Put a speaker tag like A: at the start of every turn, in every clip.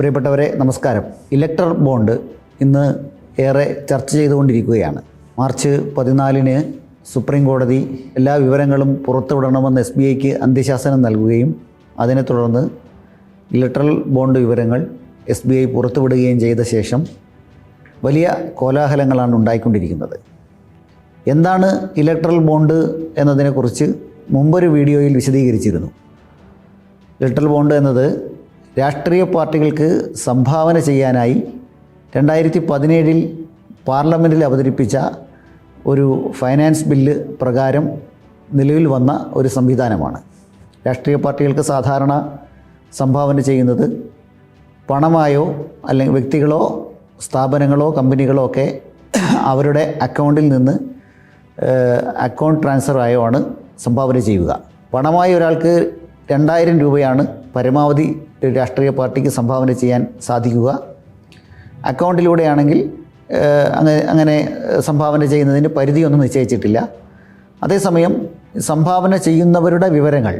A: പ്രിയപ്പെട്ടവരെ നമസ്കാരം. Electoral bond ഇന്ന് ഏറെ ചർച്ച ചെയ്തുകൊണ്ടിരിക്കുകയാണ്. മാർച്ച് പതിനാലിന് സുപ്രീം കോടതി എല്ലാ വിവരങ്ങളും പുറത്തുവിടണമെന്ന് എസ് ബി ഐക്ക് അന്ത്യശാസനം നൽകുകയും അതിനെ തുടർന്ന് ഇലക്ട്രൽ ബോണ്ട് വിവരങ്ങൾ എസ് ബി ഐ പുറത്തുവിടുകയും ചെയ്ത ശേഷം വലിയ കോലാഹലങ്ങളാണ് ഉണ്ടായിക്കൊണ്ടിരിക്കുന്നത്. എന്താണ് ഇലക്ട്രൽ ബോണ്ട് എന്നതിനെക്കുറിച്ച് മുമ്പൊരു വീഡിയോയിൽ വിശദീകരിച്ചിരുന്നു. ഇലക്ട്രൽ ബോണ്ട് എന്നത് രാഷ്ട്രീയ പാർട്ടികൾക്ക് സംഭാവന ചെയ്യാനായി രണ്ടായിരത്തി പതിനേഴിൽ പാർലമെന്റിൽ അവതരിപ്പിച്ച ഒരു ഫൈനാൻസ് ബില്ല് പ്രകാരം നിലവിൽ വന്ന ഒരു സംവിധാനമാണ്. രാഷ്ട്രീയ പാർട്ടികൾക്ക് സാധാരണ സംഭാവന ചെയ്യുന്നത് പണമായോ അല്ലെങ്കിൽ വ്യക്തികളോ സ്ഥാപനങ്ങളോ കമ്പനികളോ ഒക്കെ അവരുടെ അക്കൗണ്ടിൽ നിന്ന് അക്കൗണ്ട് ട്രാൻസ്ഫർ ആയോ ആണ് സംഭാവന ചെയ്യുക. പണമായി ഒരാൾക്ക് രണ്ടായിരം രൂപയാണ് പരമാവധി രാഷ്ട്രീയ പാർട്ടിക്ക് സംഭാവന ചെയ്യാൻ സാധിക്കുക. അക്കൗണ്ടിലൂടെയാണെങ്കിൽ അങ്ങനെ അങ്ങനെ സംഭാവന ചെയ്യുന്നതിന് പരിധിയൊന്നും നിശ്ചയിച്ചിട്ടില്ല. അതേസമയം സംഭാവന ചെയ്യുന്നവരുടെ വിവരങ്ങൾ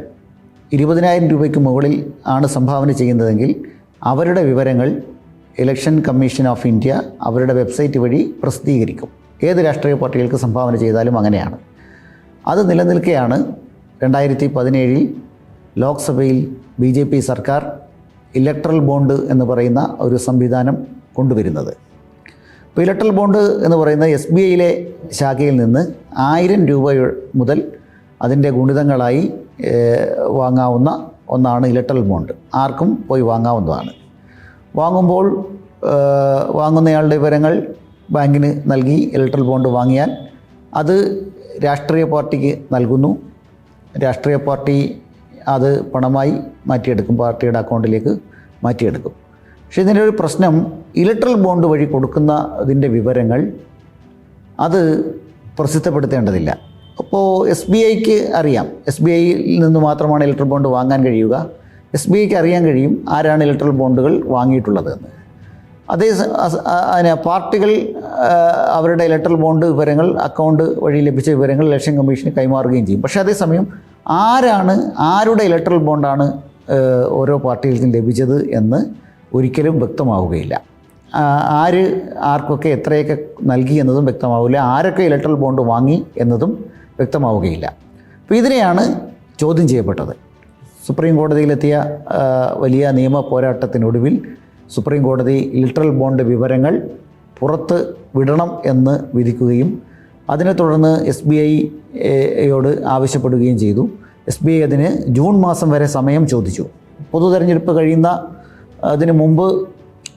A: ഇരുപതിനായിരം രൂപയ്ക്ക് മുകളിൽ ആണ് സംഭാവന ചെയ്യുന്നതെങ്കിൽ അവരുടെ വിവരങ്ങൾ ഇലക്ഷൻ കമ്മീഷൻ ഓഫ് ഇന്ത്യ അവരുടെ വെബ്സൈറ്റ് വഴി പ്രസിദ്ധീകരിക്കും. ഏത് രാഷ്ട്രീയ പാർട്ടികൾക്ക് സംഭാവന ചെയ്താലും അങ്ങനെയാണ്. അത് നിലനിൽക്കെയാണ് രണ്ടായിരത്തി പതിനേഴിൽ ലോക്സഭയിൽ ബി ജെ പി സർക്കാർ ഇലക്ട്രൽ ബോണ്ട് എന്ന് പറയുന്ന ഒരു സംവിധാനം കൊണ്ടുവരുന്നത്. ഇപ്പോൾ ഇലക്ട്രൽ ബോണ്ട് എന്ന് പറയുന്ന എസ് ബി ഐയിലെ ശാഖയിൽ നിന്ന് ആയിരം രൂപ മുതൽ അതിന്റെ ഗുണിതങ്ങളായി വാങ്ങാവുന്ന ഒന്നാണ് ഇലക്ട്രൽ ബോണ്ട്. ആർക്കും പോയി വാങ്ങാവുന്നതാണ്. വാങ്ങുമ്പോൾ വാങ്ങുന്നയാളുടെ വിവരങ്ങൾ ബാങ്കിന് നൽകി ഇലക്ട്രൽ ബോണ്ട് വാങ്ങിയാൽ അത് രാഷ്ട്രീയ പാർട്ടിക്ക് നൽകുന്നു. രാഷ്ട്രീയ പാർട്ടി അത് പണമായി മാറ്റിയെടുക്കും. പാർട്ടിയുടെ അക്കൗണ്ടിലേക്ക് മാറ്റിയെടുക്കും. പക്ഷേ ഇതിന്റെ ഒരു പ്രശ്നം ഇലക്ട്രൽ ബോണ്ട് വഴി കൊടുക്കുന്ന ഇതിന്റെ വിവരങ്ങൾ അത് പ്രസിദ്ധപ്പെടുത്തേണ്ടതില്ല. അപ്പോൾ എസ് ബി ഐക്ക് അറിയാം. എസ് ബി ഐയിൽ നിന്ന് മാത്രമാണ് ഇലക്ട്രൽ ബോണ്ട് വാങ്ങാൻ കഴിയുക. എസ് ബി ഐക്ക് അറിയാൻ കഴിയും ആരാണ് ഇലക്ട്രൽ ബോണ്ടുകൾ വാങ്ങിയിട്ടുള്ളത് എന്ന് അതേ അതിന് പാർട്ടികൾ അവരുടെ ഇലക്ട്രൽ ബോണ്ട് വിവരങ്ങൾ അക്കൗണ്ട് വഴി ലഭിച്ച വിവരങ്ങൾ ഇലക്ഷൻ കമ്മീഷന് കൈമാറുകയും ചെയ്യും. പക്ഷേ അതേസമയം ആരാണ് ആരുടെ ഇലക്ട്രൽ ബോണ്ടാണ് ഓരോ പാർട്ടിയിൽ നിന്ന് ലഭിച്ചത് എന്ന് ഒരിക്കലും വ്യക്തമാവുകയില്ല. ആര് ആർക്കൊക്കെ എത്രയൊക്കെ നൽകി എന്നതും വ്യക്തമാവില്ല. ആരൊക്കെ ഇലക്ട്രൽ ബോണ്ട് വാങ്ങി എന്നതും വ്യക്തമാവുകയില്ല. അപ്പോൾ ഇതിനെയാണ് ചോദ്യം ചെയ്യപ്പെട്ടത്. സുപ്രീം കോടതിയിലെത്തിയ വലിയ നിയമ പോരാട്ടത്തിനൊടുവിൽ സുപ്രീം കോടതി ഇലക്ട്രൽ ബോണ്ട് വിവരങ്ങൾ പുറത്ത് വിടണം എന്ന് വിധിക്കുകയും അതിനെ തുടർന്ന് എസ് ബി ഐയോട് ആവശ്യപ്പെടുകയും ചെയ്തു. എസ് ബി ഐ അതിന് ജൂൺ മാസം വരെ സമയം ചോദിച്ചു. പൊതു തെരഞ്ഞെടുപ്പ് കഴിയുന്ന അതിന് മുമ്പ്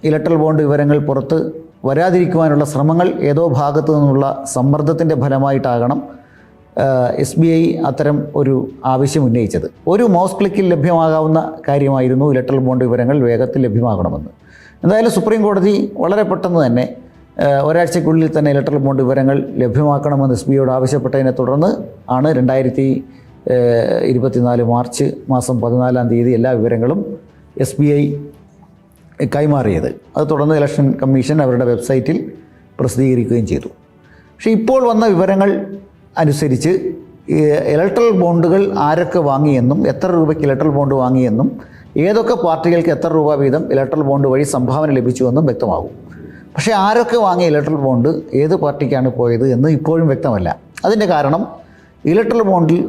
A: ഇലക്ട്രൽ ബോണ്ട് വിവരങ്ങൾ പുറത്ത് വരാതിരിക്കുവാനുള്ള ശ്രമങ്ങൾ ഏതോ ഭാഗത്തു നിന്നുള്ള സമ്മർദ്ദത്തിന്റെ ഫലമായിട്ടാകണം എസ് ബി ഐ അത്തരം ഒരു ആവശ്യം ഉന്നയിച്ചത്. ഒരു മൗസ് ക്ലിക്കിൽ ലഭ്യമാകാവുന്ന കാര്യമായിരുന്നു ഇലക്ട്രൽ ബോണ്ട് വിവരങ്ങൾ വേഗത്തിൽ ലഭ്യമാകണമെന്ന്. എന്തായാലും സുപ്രീം കോടതി വളരെ പെട്ടെന്ന് തന്നെ ഒരാഴ്ചയ്ക്കുള്ളിൽ തന്നെ ഇലക്ട്രൽ ബോണ്ട് വിവരങ്ങൾ ലഭ്യമാക്കണമെന്ന് എസ് ബി ഐയോട് ആവശ്യപ്പെട്ടതിനെ തുടർന്ന് ആണ് രണ്ടായിരത്തി ഇരുപത്തിനാല് മാർച്ച് മാസം പതിനാലാം തീയതി എല്ലാ വിവരങ്ങളും എസ് ബി ഐ കൈമാറിയത്. അത് തുടർന്ന് ഇലക്ഷൻ കമ്മീഷൻ അവരുടെ വെബ്സൈറ്റിൽ പ്രസിദ്ധീകരിക്കുകയും ചെയ്തു. പക്ഷേ ഇപ്പോൾ വന്ന വിവരങ്ങൾ അനുസരിച്ച് ഇലക്ട്രൽ ബോണ്ടുകൾ ആരൊക്കെ വാങ്ങിയെന്നും എത്ര രൂപയ്ക്ക് ഇലക്ട്രൽ ബോണ്ട് വാങ്ങിയെന്നും ഏതൊക്കെ പാർട്ടികൾക്ക് എത്ര രൂപ വീതം ഇലക്ട്രൽ ബോണ്ട് വഴി സംഭാവന ലഭിച്ചുവെന്നും വ്യക്തമാകും. പക്ഷേ ആരൊക്കെ വാങ്ങിയ ഇലക്ട്രൽ ബോണ്ട് ഏത് പാർട്ടിക്കാണ് പോയത് എന്ന് ഇപ്പോഴും വ്യക്തമല്ല. അതിന്റെ കാരണം ഇലക്ട്രൽ ബോണ്ടിൽ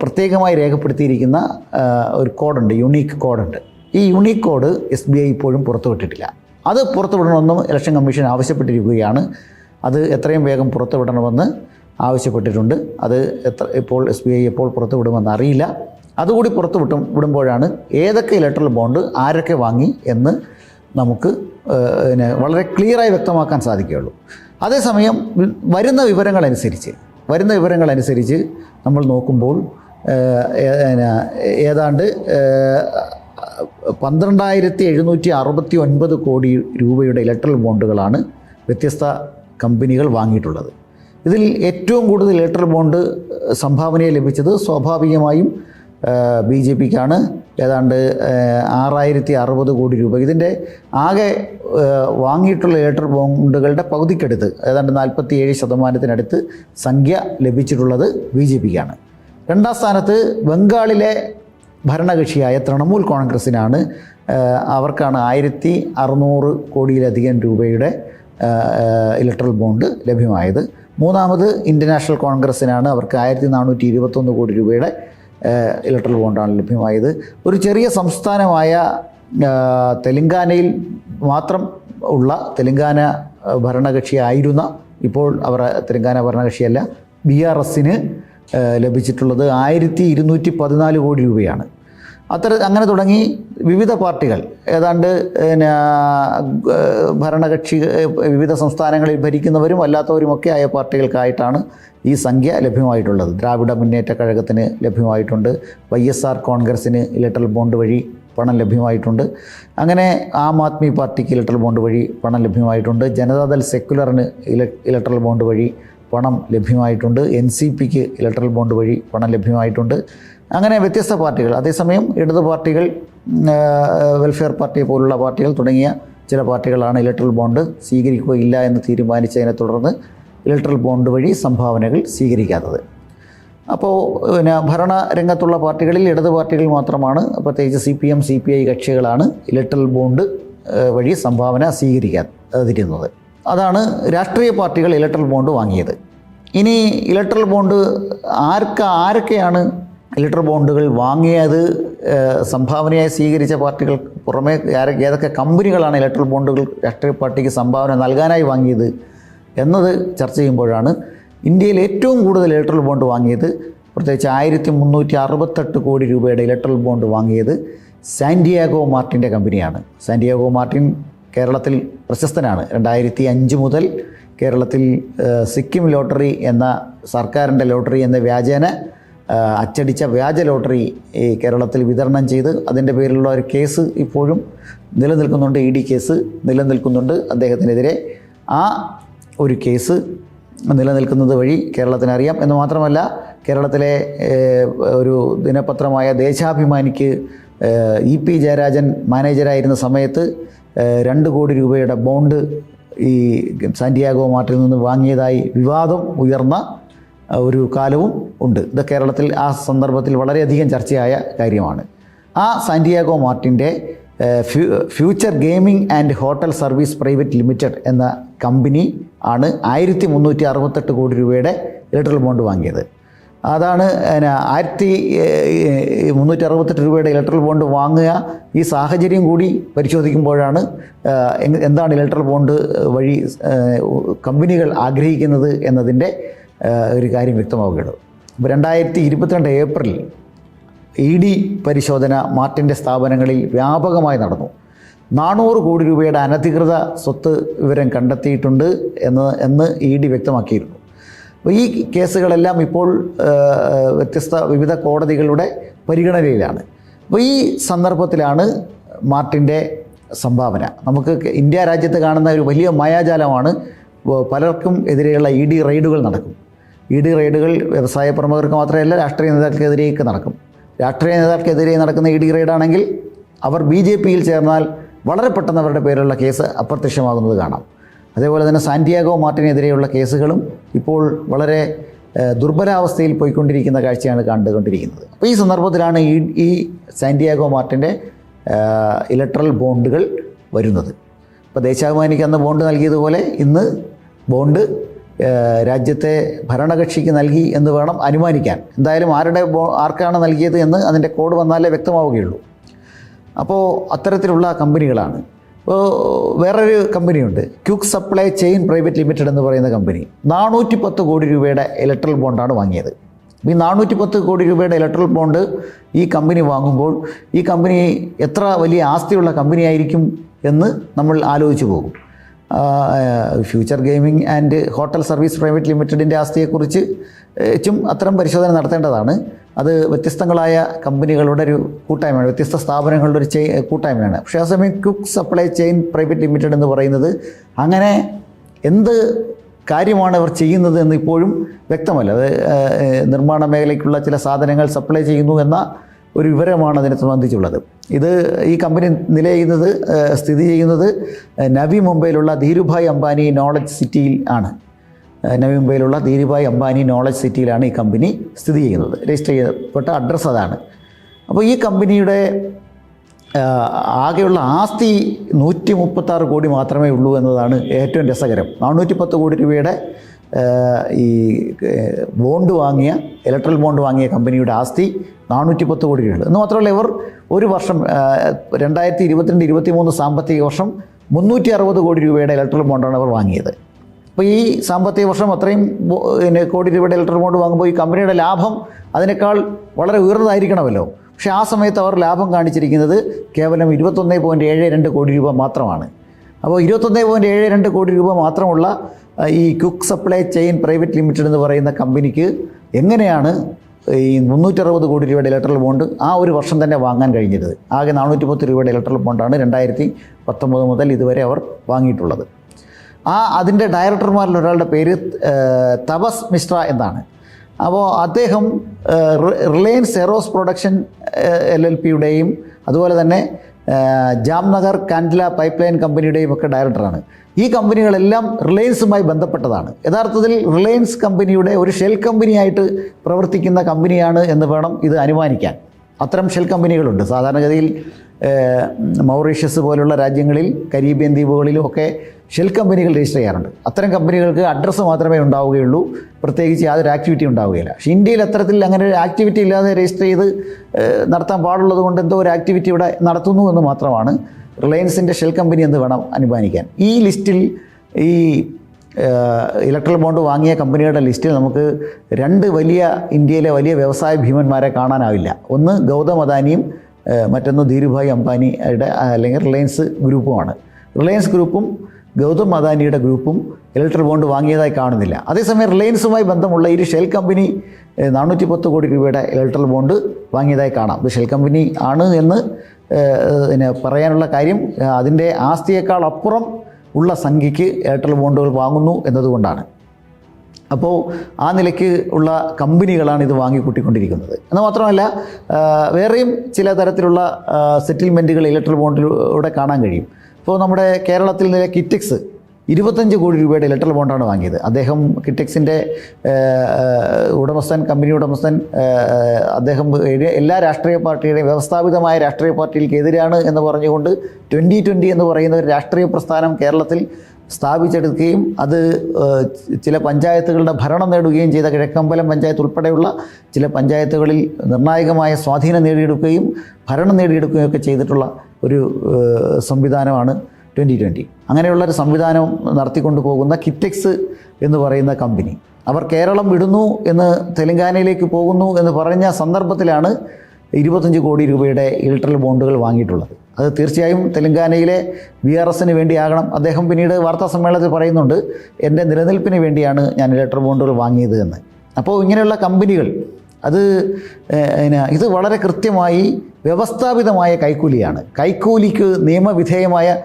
A: പ്രത്യേകമായി രേഖപ്പെടുത്തിയിരിക്കുന്ന ഒരു കോഡുണ്ട് യുണീക്ക് കോഡുണ്ട്. ഈ unique code S B I ഇപ്പോഴും പുറത്തുവിട്ടിട്ടില്ല അത് പുറത്തുവിടണമെന്നും ഇലക്ഷൻ കമ്മീഷൻ ആവശ്യപ്പെട്ടിരിക്കുകയാണ്. അത് എത്രയും വേഗം പുറത്തുവിടണമെന്ന് ആവശ്യപ്പെട്ടിട്ടുണ്ട്. അത് എത്ര ഇപ്പോൾ എസ് ബി ഐ എപ്പോൾ പുറത്തുവിടുമെന്ന് അറിയില്ല. അതുകൂടി പുറത്തുവിട്ടും വിടുമ്പോഴാണ് ഏതൊക്കെ ഇലക്ട്രൽ ബോണ്ട് ആരൊക്കെ വാങ്ങി എന്ന് നമുക്ക് പിന്നെ വളരെ ക്ലിയറായി വ്യക്തമാക്കാൻ സാധിക്കുകയുള്ളൂ. അതേസമയം വരുന്ന വിവരങ്ങളനുസരിച്ച് വരുന്ന വിവരങ്ങളനുസരിച്ച് നമ്മൾ നോക്കുമ്പോൾ ഏതാണ്ട് പന്ത്രണ്ടായിരത്തി എഴുന്നൂറ്റി അറുപത്തി ഒൻപത് കോടി രൂപയുടെ ഇലക്ട്രൽ ബോണ്ടുകളാണ് വ്യത്യസ്ത കമ്പനികൾ വാങ്ങിയിട്ടുള്ളത്. ഇതിൽ ഏറ്റവും കൂടുതൽ ഇലക്ട്രൽ ബോണ്ട് സംഭാവനയെ ലഭിച്ചത് സ്വാഭാവികമായും ബി ജെ പിക്കാണ്. ഏതാണ്ട് ആറായിരത്തി അറുപത് കോടി രൂപ. ഇതിന്റെ ആകെ വാങ്ങിയിട്ടുള്ള ഏട്ടർ ബോണ്ടുകളുടെ പകുതിക്കടുത്ത് ഏതാണ്ട് നാൽപ്പത്തി ഏഴ് ശതമാനത്തിനടുത്ത് സംഖ്യ ലഭിച്ചിട്ടുള്ളത് ബി ജെ പിക്കാണ്. രണ്ടാം സ്ഥാനത്ത് ബംഗാളിലെ ഭരണകക്ഷിയായ തൃണമൂൽ കോൺഗ്രസിനാണ് അവർക്കാണ് ആയിരത്തി അറുന്നൂറ് കോടിയിലധികം രൂപയുടെ ഇലക്ട്രൽ ബോണ്ട് ലഭ്യമായത്. മൂന്നാമത് ഇന്ത്യൻ നാഷണൽ കോൺഗ്രസ്സിനാണ് അവർക്ക് ആയിരത്തി നാനൂറ്റി ഇരുപത്തൊന്ന് കോടി രൂപയുടെ ഇലക്ട്രൽ ബോണ്ടാണ് ലഭ്യമായത്. ഒരു ചെറിയ സംസ്ഥാനമായ തെലങ്കാനയിൽ മാത്രം ഉള്ള തെലങ്കാന ഭരണകക്ഷിയായിരുന്ന ഇപ്പോൾ അവർ തെലങ്കാന ഭരണകക്ഷിയല്ല ബി ആർ എസിന് ലഭിച്ചിട്ടുള്ളത് ആയിരത്തി ഇരുന്നൂറ്റി പതിനാല് കോടി രൂപയാണ്. അത്തര അങ്ങനെ തുടങ്ങി വിവിധ പാർട്ടികൾ. ഏതാണ്ട് പിന്നെ ഭരണകക്ഷി വിവിധ സംസ്ഥാനങ്ങളിൽ ഭരിക്കുന്നവരും അല്ലാത്തവരുമൊക്കെ ആയ പാർട്ടികൾക്കായിട്ടാണ് ഈ സംഖ്യ ലഭ്യമായിട്ടുള്ളത്. ദ്രാവിഡ മുന്നേറ്റ കഴകത്തിന് ലഭ്യമായിട്ടുണ്ട്. വൈ എസ് ആർ കോൺഗ്രസ്സിന് ഇലക്ട്രൽ ബോണ്ട് വഴി പണം ലഭ്യമായിട്ടുണ്ട്. അങ്ങനെ ആം ആദ്മി പാർട്ടിക്ക് ഇലക്ട്രൽ ബോണ്ട് വഴി പണം ലഭ്യമായിട്ടുണ്ട്. ജനതാദൾ സെക്യുലറിന് ഇല ഇലക്ട്രൽ ബോണ്ട് വഴി പണം ലഭ്യമായിട്ടുണ്ട്. എൻ സി പിക്ക് ഇലക്ട്രൽ ബോണ്ട് വഴി പണം ലഭ്യമായിട്ടുണ്ട്. അങ്ങനെ വ്യത്യസ്ത പാർട്ടികൾ. അതേസമയം ഇടതു പാർട്ടികൾ വെൽഫെയർ പാർട്ടി പോലുള്ള പാർട്ടികൾ തുടങ്ങിയ ചില പാർട്ടികളാണ് ഇലക്ട്രൽ ബോണ്ട് സ്വീകരിക്കുകയില്ല എന്ന് തീരുമാനിച്ചതിനെ തുടർന്ന് ഇലക്ട്രൽ ബോണ്ട് വഴി സംഭാവനകൾ സ്വീകരിക്കാത്തത്. അപ്പോൾ പിന്നെ ഭരണ രംഗത്തുള്ള പാർട്ടികളിൽ ഇടതു പാർട്ടികൾ മാത്രമാണ് പ്രത്യേകിച്ച് C P M C P I കക്ഷികളാണ് electoral bond വഴി സംഭാവന സ്വീകരിക്കാതിരുന്നത് അതാണ് രാഷ്ട്രീയ പാർട്ടികൾ ഇലക്ട്രൽ ബോണ്ട് വാങ്ങിയത്. ഇനി ഇലക്ട്രൽ ബോണ്ട് ആർക്ക് ആരൊക്കെയാണ് ഇലക്ട്രൽ ബോണ്ടുകൾ വാങ്ങിയത് സംഭാവനയായി സ്വീകരിച്ച പാർട്ടികൾ പുറമേ ഏതൊക്കെ കമ്പനികളാണ് ഇലക്ട്രൽ ബോണ്ടുകൾ രാഷ്ട്രീയ പാർട്ടിക്ക് സംഭാവന നൽകാനായി വാങ്ങിയത് എന്നത് ചർച്ച ചെയ്യുമ്പോഴാണ് ഇന്ത്യയിൽ ഏറ്റവും കൂടുതൽ ഇലക്ട്രൽ ബോണ്ട് വാങ്ങിയത് പ്രത്യേകിച്ച് ആയിരത്തി മുന്നൂറ്റി അറുപത്തെട്ട് കോടി രൂപയുടെ ഇലക്ട്രൽ ബോണ്ട് വാങ്ങിയത് സാൻഡിയാഗോ മാർട്ടിന്റെ കമ്പനിയാണ്. സാൻഡിയാഗോ മാർട്ടിൻ കേരളത്തിൽ പ്രശസ്തനാണ്. രണ്ടായിരത്തി അഞ്ച് മുതൽ കേരളത്തിൽ സിക്കിം ലോട്ടറി എന്ന സർക്കാരിന്റെ ലോട്ടറി എന്ന വ്യാജേന അച്ചടിച്ച വ്യാജ ലോട്ടറി കേരളത്തിൽ വിതരണം ചെയ്ത് അതിന്റെ പേരിലുള്ള ഒരു കേസ് ഇപ്പോഴും നിലനിൽക്കുന്നുണ്ട് ഇ ഡി കേസ് നിലനിൽക്കുന്നുണ്ട്. അദ്ദേഹത്തിനെതിരെ ആ ഒരു കേസ് നിലനിൽക്കുന്നത് വഴി കേരളത്തിന് അറിയാം എന്ന് മാത്രമല്ല കേരളത്തിലെ ഒരു ദിനപത്രമായ ദേശാഭിമാനിക്ക് ഇ പി ജയരാജൻ മാനേജരായിരുന്ന സമയത്ത് രണ്ട് കോടി രൂപയുടെ ബോണ്ട് ഈ സാന്റിയാഗോ മാർട്ടിൽ നിന്ന് വാങ്ങിയതായി വിവാദം ഉയർന്ന ഒരു കാലവും ഉണ്ട്. ഇത് കേരളത്തിൽ ആ സന്ദർഭത്തിൽ വളരെയധികം ചർച്ചയായ കാര്യമാണ്. ആ സാന്റിയാഗോ മാർട്ടിന്റെ few future gaming and hotel service private limited എന്ന കമ്പനി ആണ് ആയിരത്തി മുന്നൂറ്റി അറുപത്തെട്ട് കോടി രൂപയുടെ ഇലക്ട്രൽ ബോണ്ട് വാങ്ങിയത്. അതാണ് ആയിരത്തി മുന്നൂറ്റി അറുപത്തെട്ട് രൂപയുടെ ഇലക്ട്രൽ ബോണ്ട് വാങ്ങുക ഈ സാഹചര്യം കൂടി പരിശോധിക്കുമ്പോഴാണ് എന്താണ് ഇലക്ട്രൽ ബോണ്ട് വഴി കമ്പനികൾ ആഗ്രഹിക്കുന്നത് എന്നതിന്റെ ഒരു കാര്യം വ്യക്തമാവുകയുള്ളൂ. രണ്ടായിരത്തി ഇരുപത്തിരണ്ട് ഏപ്രിൽ ഇ ഡി പരിശോധന മാർട്ടിന്റെ സ്ഥാപനങ്ങളിൽ വ്യാപകമായി നടന്നു. നാനൂറ് കോടി രൂപയുടെ അനധികൃത സ്വത്ത് വിവരം കണ്ടെത്തിയിട്ടുണ്ട് എന്ന് എന്ന് ഇ ഡി വ്യക്തമാക്കിയിരുന്നു. അപ്പോൾ ഈ കേസുകളെല്ലാം ഇപ്പോൾ വ്യത്യസ്ത വിവിധ കോടതികളുടെ പരിഗണനയിലാണ്. അപ്പോൾ ഈ സന്ദർഭത്തിലാണ് മാർട്ടിന്റെ സംഭാവന. നമുക്ക് ഇന്ത്യ രാജ്യത്ത് കാണുന്ന ഒരു വലിയ മായാജാലമാണ് പലർക്കും എതിരെയുള്ള ഇ ഡി റെയ്ഡുകൾ നടക്കും. ഇ ഡി റെയ്ഡുകൾ വ്യവസായ പ്രമുഖർക്ക് മാത്രമല്ല രാഷ്ട്രീയ നേതാക്കൾക്കെതിരെയൊക്കെ നടക്കും. രാഷ്ട്രീയ നേതാക്കൾക്കെതിരെ നടക്കുന്ന ഇഡി റെയ്ഡാണെങ്കിൽ അവർ ബി ജെ പിയിൽ ചേർന്നാൽ വളരെ പെട്ടെന്ന് അവരുടെ പേരിലുള്ള കേസ് അപ്രത്യക്ഷമാകുന്നത് കാണാം. അതേപോലെ തന്നെ സാന്റിയാഗോ മാർട്ടിനെതിരെയുള്ള കേസുകളും ഇപ്പോൾ വളരെ ദുർബലാവസ്ഥയിൽ പോയിക്കൊണ്ടിരിക്കുന്ന കാഴ്ചയാണ് കണ്ടുകൊണ്ടിരിക്കുന്നത്. അപ്പോൾ ഈ സന്ദർഭത്തിലാണ് ഈ ഈ സാന്റിയാഗോ മാർട്ടിന്റെ ഇലക്ട്രൽ ബോണ്ടുകൾ വരുന്നത്. ഇപ്പോൾ ദേശാഭിമാനിക്ക് അന്ന് ബോണ്ട് നൽകിയതുപോലെ ഇന്ന് ബോണ്ട് രാജ്യത്തെ ഭരണകക്ഷിക്ക് നൽകി എന്ന് വേണം അനുമാനിക്കാൻ. എന്തായാലും ആരുടെ ആർക്കാണ് നൽകിയത് എന്ന് അതിന്റെ കോഡ് വന്നാലേ വ്യക്തമാവുകയുള്ളൂ. അപ്പോൾ അത്തരത്തിലുള്ള കമ്പനികളാണ്. ഇപ്പോൾ വേറൊരു കമ്പനിയുണ്ട്. Quick supply chain private limited എന്ന് പറയുന്ന കമ്പനി. നാനൂറ്റി പത്ത് കോടി രൂപയുടെ ഇലക്ട്രൽ ബോണ്ടാണ് വാങ്ങിയത്. ഈ നാനൂറ്റി പത്ത് കോടി രൂപയുടെ ഇലക്ട്രൽ ബോണ്ട് ഈ കമ്പനി വാങ്ങുമ്പോൾ ഈ കമ്പനി എത്ര വലിയ ആസ്തിയുള്ള കമ്പനിയായിരിക്കും എന്ന് നമ്മൾ ആലോചിച്ച് പോകും. Future gaming and hotel service private ലിമിറ്റഡിന്റെ ആസ്തിയെക്കുറിച്ച് ച്ചും അത്തരം പരിശോധന നടത്തേണ്ടതാണ്. അത് വ്യത്യസ്തങ്ങളായ കമ്പനികളുടെ ഒരു കൂട്ടായ്മയാണ് വ്യത്യസ്ത സ്ഥാപനങ്ങളുടെ ഒരു ചെയി കൂട്ടായ്മയാണ്. പക്ഷേ ആ സമയം quick supply chain private limited എന്ന് പറയുന്നത് അങ്ങനെ എന്ത് കാര്യമാണ് അവർ ചെയ്യുന്നത് എന്ന് ഇപ്പോഴും വ്യക്തമല്ല. അത് നിർമ്മാണ മേഖലയ്ക്കുള്ള ചില സാധനങ്ങൾ സപ്ലൈ ചെയ്യുന്നു എന്ന ഒരു വിവരമാണ് അതിനെ സംബന്ധിച്ചുള്ളത്. ഇത് ഈ കമ്പനി നില ചെയ്യുന്നത് സ്ഥിതി ചെയ്യുന്നത് നവി മുംബൈയിലുള്ള ധീരുഭായ് അംബാനി നോളജ് സിറ്റിയിൽ ആണ്. നവി മുംബൈയിലുള്ള ധീരുഭായ് അംബാനി നോളജ് സിറ്റിയിലാണ് ഈ കമ്പനി സ്ഥിതി ചെയ്യുന്നത്. രജിസ്റ്റർ ചെയ്യപ്പെട്ട അഡ്രസ്സ് അതാണ്. അപ്പോൾ ഈ കമ്പനിയുടെ ആകെയുള്ള ആസ്തി നൂറ്റി മുപ്പത്താറ് കോടി മാത്രമേ ഉള്ളൂ എന്നതാണ് ഏറ്റവും രസകരം. നാനൂറ്റി പത്ത് കോടി രൂപയുടെ ഈ ബോണ്ട് വാങ്ങിയ ഇലക്ട്രൽ ബോണ്ട് വാങ്ങിയ കമ്പനിയുടെ ആസ്തി നാനൂറ്റി പത്ത് കോടി രൂപയുണ്ട് എന്ന് മാത്രമല്ല ഇവർ ഒരു വർഷം രണ്ടായിരത്തി ഇരുപത്തിരണ്ട് ഇരുപത്തി മൂന്ന് സാമ്പത്തിക വർഷം മുന്നൂറ്റി അറുപത് കോടി രൂപയുടെ ഇലക്ട്രൽ ബോണ്ടാണ് അവർ വാങ്ങിയത്. അപ്പോൾ ഈ സാമ്പത്തിക വർഷം അത്രയും പിന്നെ കോടി രൂപയുടെ ഇലക്ട്രൽ ബോണ്ട് വാങ്ങുമ്പോൾ ഈ കമ്പനിയുടെ ലാഭം അതിനേക്കാൾ വളരെ ഉയർന്നതായിരിക്കണമല്ലോ. പക്ഷേ ആ സമയത്ത് അവർ ലാഭം കാണിച്ചിരിക്കുന്നത് കേവലം ഇരുപത്തൊന്ന് പോയിന്റ് ഏഴ് രണ്ട് കോടി രൂപ മാത്രമാണ്. അപ്പോൾ ഇരുപത്തൊന്ന് പോയിന്റ് ഏഴ് രണ്ട് കോടി രൂപ മാത്രമുള്ള ഈ quick supply chain private limited എന്ന് പറയുന്ന കമ്പനിക്ക് എങ്ങനെയാണ് ഈ മുന്നൂറ്ററുപത് കോടി രൂപയുടെ ഇലക്ട്രൽ ബോണ്ട് ആ ഒരു വർഷം തന്നെ വാങ്ങാൻ കഴിഞ്ഞത്? ആകെ നാനൂറ്റി പത്ത് രൂപയുടെ ഇലക്ട്രൽ ബോണ്ടാണ് രണ്ടായിരത്തി പത്തൊമ്പത് മുതൽ ഇതുവരെ അവർ വാങ്ങിയിട്ടുള്ളത്. ആ അതിന്റെ ഡയറക്ടർമാരിൽ ഒരാളുടെ പേര് തപസ് മിശ്ര എന്നാണ്. അപ്പോൾ അദ്ദേഹം Reliance Eros production L L പിയുടെയും അതുപോലെ തന്നെ ജാംനഗർ കാൻഡില പൈപ്പ് ലൈൻ കമ്പനിയുടെയും ഒക്കെ ഡയറക്ടറാണ്. ഈ കമ്പനികളെല്ലാം റിലയൻസുമായി ബന്ധപ്പെട്ടതാണ്. യഥാർത്ഥത്തിൽ റിലയൻസ് കമ്പനിയുടെ ഒരു ഷെൽ കമ്പനിയായിട്ട് പ്രവർത്തിക്കുന്ന കമ്പനിയാണ് എന്ന് വേണം ഇത് അനുമാനിക്കാൻ. അത്തരം ഷെൽ കമ്പനികളുണ്ട്. സാധാരണഗതിയിൽ മൗറീഷ്യസ് പോലുള്ള രാജ്യങ്ങളിൽ കരീബിയൻ ദ്വീപുകളിലും ഒക്കെ ഷെൽ കമ്പനികൾ രജിസ്റ്റർ ചെയ്യാറുണ്ട്. അത്തരം കമ്പനികൾക്ക് അഡ്രസ്സ് മാത്രമേ ഉണ്ടാവുകയുള്ളൂ. പ്രത്യേകിച്ച് യാതൊരു ആക്ടിവിറ്റി ഉണ്ടാവുകയില്ല. പക്ഷേ ഇന്ത്യയിൽ അത്തരത്തിൽ അങ്ങനെ ഒരു ആക്ടിവിറ്റി ഇല്ലാതെ രജിസ്റ്റർ ചെയ്ത് നടത്താൻ പാടുള്ളത് കൊണ്ട് എന്തോ ഒരു ആക്ടിവിറ്റി ഇവിടെ നടത്തുന്നു എന്ന് മാത്രമാണ് റിലയൻസിന്റെ ഷെൽ കമ്പനി എന്ന് വേണം അനുമാനിക്കാൻ. ഈ ലിസ്റ്റിൽ ഈ ഇലക്ട്രൽ ബോണ്ട് വാങ്ങിയ കമ്പനികളുടെ ലിസ്റ്റിൽ നമുക്ക് രണ്ട് വലിയ ഇന്ത്യയിലെ വലിയ വ്യവസായ ഭീമന്മാരെ കാണാനാവില്ല. ഒന്ന് ഗൗതം അദാനിയും മറ്റൊന്ന് ധീരുഭായ് അംബാനിയുടെ അല്ലെങ്കിൽ റിലയൻസ് ഗ്രൂപ്പുമാണ്. റിലയൻസ് ഗ്രൂപ്പും ഗൗതം അദാനിയുടെ ഗ്രൂപ്പും ഇലക്ട്രിക് ബോണ്ട് വാങ്ങിയതായി കാണുന്നില്ല. അതേസമയം റിലയൻസുമായി ബന്ധമുള്ള ഈ ഷെൽ കമ്പനി നാനൂറ്റി പത്ത് കോടി രൂപയുടെ ഇലക്ട്രിക് ബോണ്ട് വാങ്ങിയതായി കാണാം. ഇത് ഷെൽ കമ്പനി ആണ് എന്ന് പിന്നെ പറയാനുള്ള കാര്യം അതിന്റെ ആസ്തിയേക്കാൾ അപ്പുറം ഉള്ള സംഖ്യയ്ക്ക് എയർടെൽ ബോണ്ടുകൾ വാങ്ങുന്നു എന്നതുകൊണ്ടാണ്. അപ്പോൾ ആ നിലയ്ക്ക് ഉള്ള കമ്പനികളാണ് ഇത് വാങ്ങിക്കൂട്ടിക്കൊണ്ടിരിക്കുന്നത്. എന്ന് മാത്രമല്ല വേറെയും ചില തരത്തിലുള്ള സെറ്റിൽമെന്റുകൾ ഇലക്ട്രൽ ബോണ്ടിലൂടെ കാണാൻ കഴിയും. ഇപ്പോൾ നമ്മുടെ കേരളത്തിൽ നില കിറ്റക്സ് ഇരുപത്തഞ്ച് കോടി രൂപയുടെ ഇലക്ട്രൽ ബോണ്ടാണ് വാങ്ങിയത്. അദ്ദേഹം കിറ്റക്സിന്റെ ഉടമസ്ഥൻ കമ്പനി ഉടമസ്ഥൻ അദ്ദേഹം എല്ലാ രാഷ്ട്രീയ പാർട്ടിയുടെയും വ്യവസ്ഥാപിതമായ രാഷ്ട്രീയ പാർട്ടികൾക്ക് എതിരാണ് എന്ന് പറഞ്ഞുകൊണ്ട് ട്വന്റി ട്വന്റി എന്ന് പറയുന്ന ഒരു രാഷ്ട്രീയ പ്രസ്ഥാനം കേരളത്തിൽ സ്ഥാപിച്ചെടുക്കുകയും അത് ചില പഞ്ചായത്തുകളുടെ ഭരണം നേടുകയും ചെയ്ത കിഴക്കമ്പലം പഞ്ചായത്ത് ഉൾപ്പെടെയുള്ള ചില പഞ്ചായത്തുകളിൽ നിർണായകമായ സ്വാധീനം നേടിയെടുക്കുകയും ഭരണം നേടിയെടുക്കുകയും ഒക്കെ ചെയ്തിട്ടുള്ള ഒരു സംവിധാനമാണ് ട്വന്റി ട്വന്റി അങ്ങനെയുള്ള ഒരു സംവിധാനം നടത്തിക്കൊണ്ട് പോകുന്ന കിറ്റെക്സ് എന്ന് പറയുന്ന കമ്പനി. അവർ കേരളം വിടുന്നു എന്ന് തെലങ്കാനയിലേക്ക് പോകുന്നു എന്ന് പറഞ്ഞ സന്ദർഭത്തിലാണ് ഇരുപത്തഞ്ച് കോടി രൂപയുടെ ഇലക്ട്രൽ ബോണ്ടുകൾ വാങ്ങിയിട്ടുള്ളത്. അത് തീർച്ചയായും തെലങ്കാനയിലെ വി ആർ എസിന് വേണ്ടിയാകണം. അദ്ദേഹം പിന്നീട് വാർത്താ സമ്മേളനത്തിൽ പറയുന്നുണ്ട് എന്റെ നിലനിൽപ്പിന് വേണ്ടിയാണ് ഞാൻ ഇലക്ട്രൽ ബോണ്ടുകൾ വാങ്ങിയത് എന്ന്. അപ്പോൾ ഇങ്ങനെയുള്ള കമ്പനികൾ അത് ഇത് വളരെ കൃത്യമായി വ്യവസ്ഥാപിതമായ കൈക്കൂലിയാണ്. കൈക്കൂലിക്ക് നിയമവിധേയമായ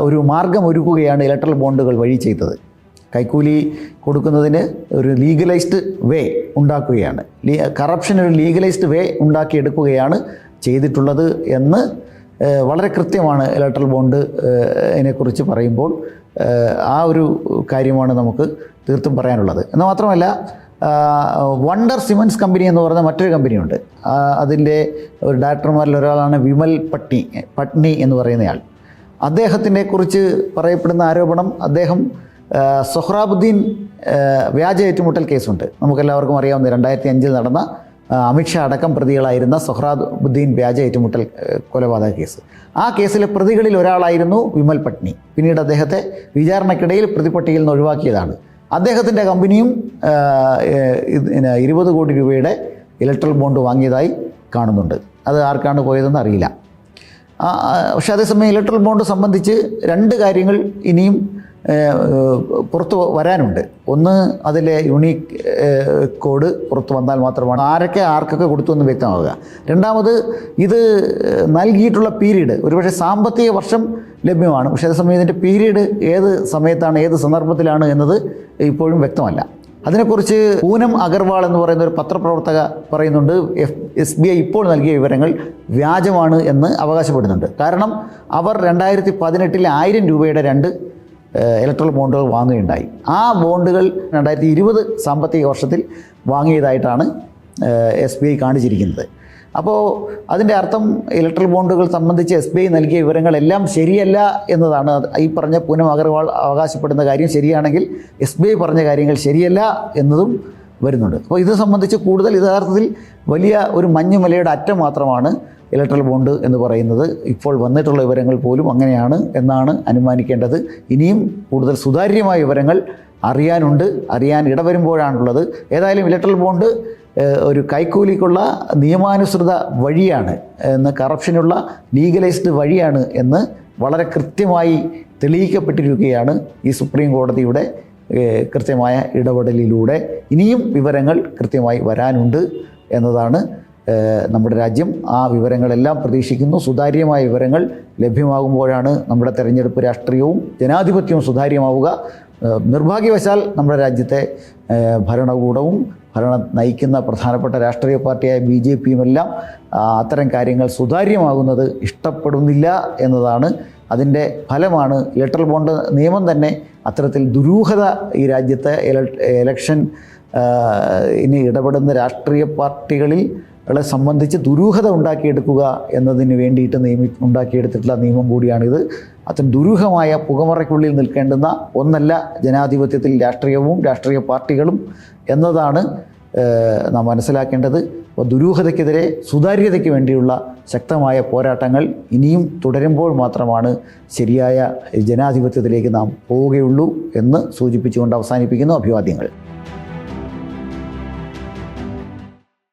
A: ഒരു മാർഗം ഒരുക്കുകയാണ് ഇലക്ട്രൽ ബോണ്ടുകൾ വഴി ചെയ്തത്. കൈക്കൂലി കൊടുക്കുന്നതിന് ഒരു ലീഗലൈസ്ഡ് വേ ഉണ്ടാക്കുകയാണ്. കറപ്ഷൻ ഒരു ലീഗലൈസ്ഡ് വേ ഉണ്ടാക്കിയെടുക്കുകയാണ് ചെയ്തിട്ടുള്ളത് എന്ന് വളരെ കൃത്യമാണ് ഇലക്ട്രൽ ബോണ്ട് ഇതിനെക്കുറിച്ച് പറയുമ്പോൾ ആ ഒരു കാര്യമാണ് നമുക്ക് തീർത്തും പറയാനുള്ളത്. എന്ന് മാത്രമല്ല വണ്ടർ സിമൻസ് കമ്പനി എന്ന് പറയുന്ന മറ്റൊരു കമ്പനിയുണ്ട് അതിന്റെ ഒരു ഡയറക്ടർമാരിൽ ഒരാളാണ് വിമൽ പട്ടി പട്നി എന്ന് പറയുന്നയാൾ. അദ്ദേഹത്തിനെ കുറിച്ച് പറയപ്പെടുന്ന ആരോപണം അദ്ദേഹം സൊഹ്റാബുദ്ദീൻ വ്യാജ ഏറ്റുമുട്ടൽ കേസുണ്ട്. നമുക്കെല്ലാവർക്കും അറിയാവുന്ന രണ്ടായിരത്തി അഞ്ചിൽ നടന്ന അമിത്ഷാ അടക്കം പ്രതികളായിരുന്ന സൊഹ്റാബുദ്ദീൻ വ്യാജ ഏറ്റുമുട്ടൽ കൊലപാതക കേസ്. ആ കേസിലെ പ്രതികളിൽ ഒരാളായിരുന്നു വിമൽ പട്നി. പിന്നീട് അദ്ദേഹത്തെ വിചാരണയ്ക്കിടയിൽ പ്രതിപട്ടികയിൽ നിന്ന് ഒഴിവാക്കിയതാണ്. അദ്ദേഹത്തിന്റെ കമ്പനിയും ഇരുപത് കോടി രൂപയുടെ ഇലക്ട്രൽ ബോണ്ട് വാങ്ങിയതായി കാണുന്നുണ്ട്. അത് ആർക്കാണ് പോയതെന്ന് അറിയില്ല. പക്ഷേ അതേസമയം ഇലക്ട്രൽ ബോണ്ട് സംബന്ധിച്ച് രണ്ട് കാര്യങ്ങൾ ഇനിയും പുറത്ത് വരാനുണ്ട്. ഒന്ന് അതിലെ യുണീക്ക് കോഡ് പുറത്ത് വന്നാൽ മാത്രമാണ് ആരൊക്കെ ആർക്കൊക്കെ കൊടുത്തു എന്ന് വ്യക്തമാവുക. രണ്ടാമത് ഇത് നൽകിയിട്ടുള്ള പീരീഡ് ഒരുപക്ഷെ സാമ്പത്തിക വർഷം ലഭ്യമാണ്. പക്ഷേ അതേസമയം ഇതിന്റെ പീരീഡ് ഏത് സമയത്താണ് ഏത് സന്ദർഭത്തിലാണ് എന്നത് ഇപ്പോഴും വ്യക്തമല്ല. അതിനെക്കുറിച്ച് പൂനം അഗർവാൾ എന്ന് പറയുന്ന ഒരു പത്രപ്രവർത്തക പറയുന്നുണ്ട് എഫ് എസ് ബി ഐ ഇപ്പോൾ നൽകിയ വിവരങ്ങൾ വ്യാജമാണ് എന്ന് അവകാശപ്പെടുന്നുണ്ട്. കാരണം അവർ രണ്ടായിരത്തി പതിനെട്ടിൽ ആയിരം രൂപയുടെ രണ്ട് ഇലക്ട്രൽ ബോണ്ടുകൾ വാങ്ങുകയുണ്ടായി. ആ ബോണ്ടുകൾ രണ്ടായിരത്തി ഇരുപത് സാമ്പത്തിക വർഷത്തിൽ വാങ്ങിയതായിട്ടാണ് എസ് ബി ഐ കാണിച്ചിരിക്കുന്നത്. അപ്പോൾ അതിന്റെ അർത്ഥം ഇലക്ട്രൽ ബോണ്ടുകൾ സംബന്ധിച്ച് എസ് ബി ഐ നൽകിയ വിവരങ്ങളെല്ലാം ശരിയല്ല എന്നതാണ്. ഈ പറഞ്ഞ പൂനം അഗർവാൾ അവകാശപ്പെടുന്ന കാര്യം ശരിയാണെങ്കിൽ എസ് ബി ഐ പറഞ്ഞ കാര്യങ്ങൾ ശരിയല്ല എന്നതും വരുന്നുണ്ട്. അപ്പോൾ ഇത് സംബന്ധിച്ച് കൂടുതൽ യഥാർത്ഥത്തിൽ വലിയ ഒരു മഞ്ഞുമലയുടെ അറ്റം മാത്രമാണ് ഇലക്ട്രൽ ബോണ്ട് എന്ന് പറയുന്നത് ഇപ്പോൾ വന്നിട്ടുള്ള വിവരങ്ങൾ പോലും അങ്ങനെയാണ് എന്നാണ് അനുമാനിക്കേണ്ടത്. ഇനിയും കൂടുതൽ സുതാര്യമായ വിവരങ്ങൾ അറിയാനുണ്ട് അറിയാൻ ഇടവരുമ്പോഴാണുള്ളത്. ഏതായാലും ഇലക്ട്രൽ ബോണ്ട് ഒരു കൈക്കൂലിക്കുള്ള നിയമാനുസൃത വഴിയാണ് എന്ന് കറപ്ഷനുള്ള ലീഗലൈസ്ഡ് വഴിയാണ് എന്ന് വളരെ കൃത്യമായി തെളിയിക്കപ്പെട്ടിരിക്കുകയാണ് ഈ സുപ്രീം കോടതിയുടെ കൃത്യമായ ഇടപെടലിലൂടെ. ഇനിയും വിവരങ്ങൾ കൃത്യമായി വരാനുണ്ട് എന്നതാണ് നമ്മുടെ രാജ്യം ആ വിവരങ്ങളെല്ലാം പ്രതീക്ഷിക്കുന്നു. സുതാര്യമായ വിവരങ്ങൾ ലഭ്യമാകുമ്പോഴാണ് നമ്മുടെ തെരഞ്ഞെടുപ്പ് രാഷ്ട്രീയവും ജനാധിപത്യവും സുതാര്യമാവുക. നിർഭാഗ്യവശാൽ നമ്മുടെ രാജ്യത്തെ ഭരണകൂടവും ഭരണം നയിക്കുന്ന പ്രധാനപ്പെട്ട രാഷ്ട്രീയ പാർട്ടിയായ ബി ജെ പിയുമെല്ലാം അത്തരം കാര്യങ്ങൾ സുതാര്യമാകുന്നത് ഇഷ്ടപ്പെടുന്നില്ല എന്നതാണ് അതിന്റെ ഫലമാണ്. ഇലക്ട്രൽ ബോണ്ട് നിയമം തന്നെ അത്തരത്തിൽ ദുരൂഹത ഈ രാജ്യത്തെ ഇല- ഇലക്ഷൻ ഇനി ഇടപെടുന്ന രാഷ്ട്രീയ പാർട്ടികളിൽ ളെ സംബന്ധിച്ച് ദുരൂഹത ഉണ്ടാക്കിയെടുക്കുക എന്നതിന് വേണ്ടിയിട്ട് നിയമി ഉണ്ടാക്കിയെടുത്തിട്ടുള്ള നിയമം കൂടിയാണിത്. അത്തരം ദുരൂഹമായ പുകമറയ്ക്കുള്ളിൽ നിൽക്കേണ്ടുന്ന ഒന്നല്ല ജനാധിപത്യത്തിൽ രാഷ്ട്രീയവും രാഷ്ട്രീയ പാർട്ടികളും എന്നതാണ് നാം മനസ്സിലാക്കേണ്ടത്. അപ്പോൾ ദുരൂഹതയ്ക്കെതിരെ സുതാര്യതയ്ക്ക് വേണ്ടിയുള്ള ശക്തമായ പോരാട്ടങ്ങൾ ഇനിയും തുടരുമ്പോൾ മാത്രമാണ് ശരിയായ ജനാധിപത്യത്തിലേക്ക് നാം പോവുകയുള്ളൂ എന്ന് സൂചിപ്പിച്ചുകൊണ്ട് അവസാനിപ്പിക്കുന്നു അഭിവാദ്യങ്ങൾ.